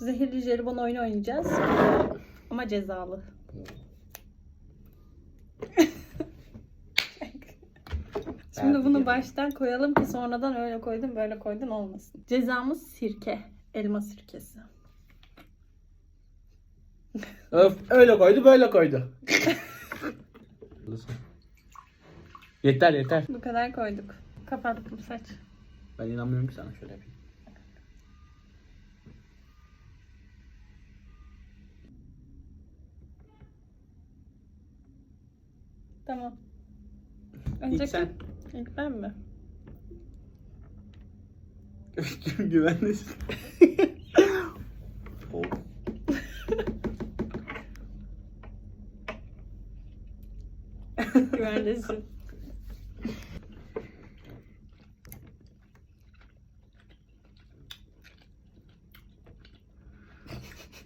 Zehirli jelibon oyunu oynayacağız. Ama cezalı. Şimdi bunu baştan koyalım ki sonradan öyle koydum böyle koydun olmasın. Cezamız sirke. Elma sirkesi. Öf, öyle koydu böyle koydu. yeter yeter. Bu kadar koyduk. Kapattım saç. Ben inanmıyorum ki sana şöyle yapayım. Tamam. Önce İlk sen. İlk ben mi? Güvenlisin. oh. Güvendesin.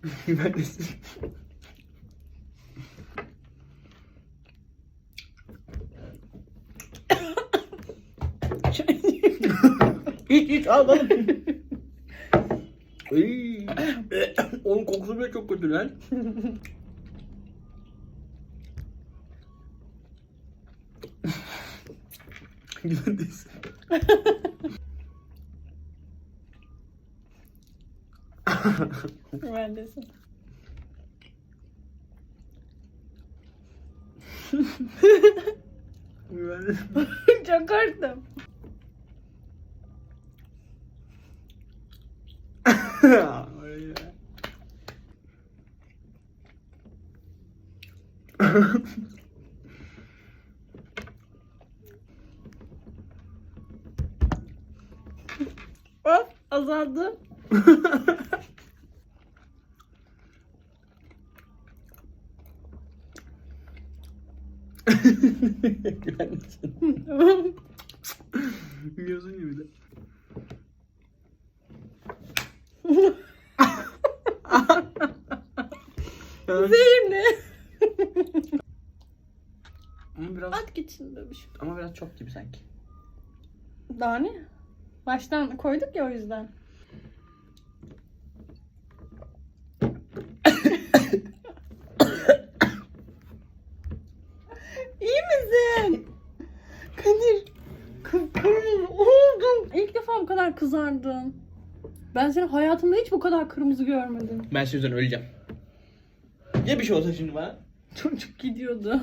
Güvenlisin. İç iç al al. Iy. Onun kokusu bile çok kötü lan. Güvendesin. Güvendesin. Güvendesin. Çok korktum. Hop azaldı. Güvendesin. Yiyorsun gibi de. Zehirli. ama biraz At gitsin bebiş. ama biraz çok gibi sanki. Daha ne? Baştan koyduk ya o yüzden. İyi misin? Kadir. Kıpkırmızı oldun. İlk defa bu kadar kızardın. Ben seni hayatımda hiç bu kadar kırmızı görmedim. Ben sizden öleceğim. Ya bir şey olsa şimdi bana? Çocuk gidiyordu.